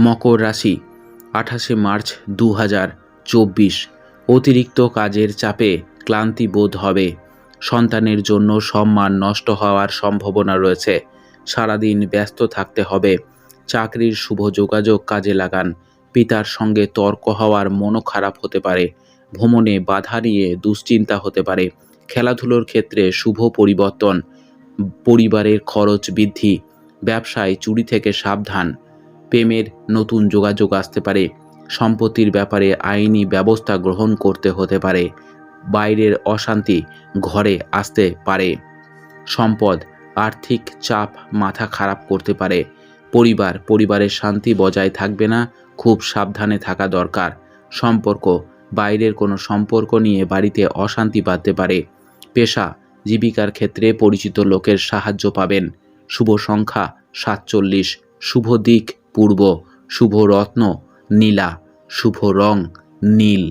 মকর রাশি, আঠাশে মার্চ দু চব্বিশ। অতিরিক্ত কাজের চাপে ক্লান্তি বোধ হবে। সন্তানের জন্য সম্মান নষ্ট হওয়ার সম্ভাবনা রয়েছে। সারাদিন ব্যস্ত থাকতে হবে। চাকরির শুভ যোগাযোগ কাজে লাগান। পিতার সঙ্গে তর্ক হওয়ার মনও খারাপ হতে পারে। ভ্রমণে বাধা নিয়ে দুশ্চিন্তা হতে পারে। খেলাধুলোর ক্ষেত্রে শুভ পরিবর্তন। পরিবারের খরচ বৃদ্ধি। ব্যবসায় চুরি থেকে সাবধান। প্রেমের নতুন যোগাযোগ আসতে পারে। সম্পত্তির ব্যাপারে আইনি ব্যবস্থা গ্রহণ করতে হতে পারে। বাইরের অশান্তি ঘরে আসতে পারে। সম্পদ, আর্থিক চাপ মাথা খারাপ করতে পারে। পরিবার, পরিবারের শান্তি বজায় থাকবে না, খুব সাবধানে থাকা দরকার। সম্পর্ক, বাইরের কোনো সম্পর্ক নিয়ে বাড়িতে অশান্তি বাঁধতে পারে। পেশা, জীবিকার ক্ষেত্রে পরিচিত লোকের সাহায্য পাবেন। শুভ সংখ্যা সাতচল্লিশ, শুভ দিক পূর্ব শুভ রত্ন নীলা শুভ রং নীল।